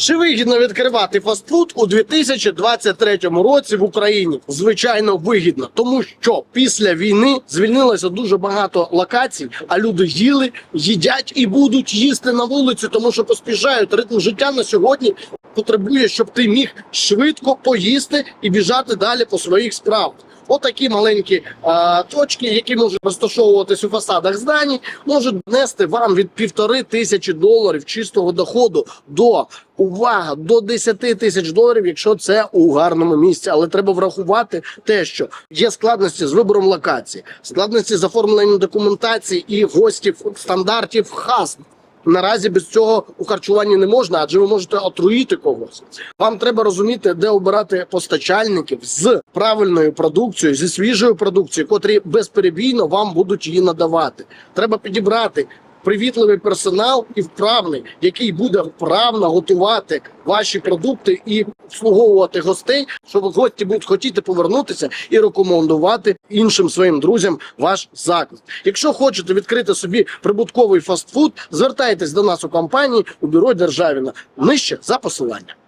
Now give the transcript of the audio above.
Чи вигідно відкривати фастфуд у 2023 році в Україні? Звичайно, вигідно, тому що після війни звільнилося дуже багато локацій, а люди їли, їдять і будуть їсти на вулиці, тому що поспішають. Ритм життя на сьогодні потребує, щоб ти міг швидко поїсти і біжати далі по своїх справах. Отакі маленькі а, точки, які можуть розташовуватись у фасадах здані, можуть нести вам від півтори тисячі доларів чистого доходу до увага до 10 тисяч доларів, якщо це у гарному місці. Але треба врахувати те, що є складності з вибором локації, складності з оформленням документації і гостів стандартів ХАС. Наразі без цього у харчуванні не можна, адже ви можете отруїти когось. Вам треба розуміти, де обирати постачальників з правильною продукцією, зі свіжою продукцією, котрі безперебійно вам будуть її надавати. Треба підібрати привітливий персонал і вправний, який буде вправно готувати ваші продукти і обслуговувати гостей, щоб гості будуть хотіти повернутися і рекомендувати іншим своїм друзям ваш заклад. Якщо хочете відкрити собі прибутковий фастфуд, звертайтесь до нас у компанії у бюро Державіна нижче за посиланням.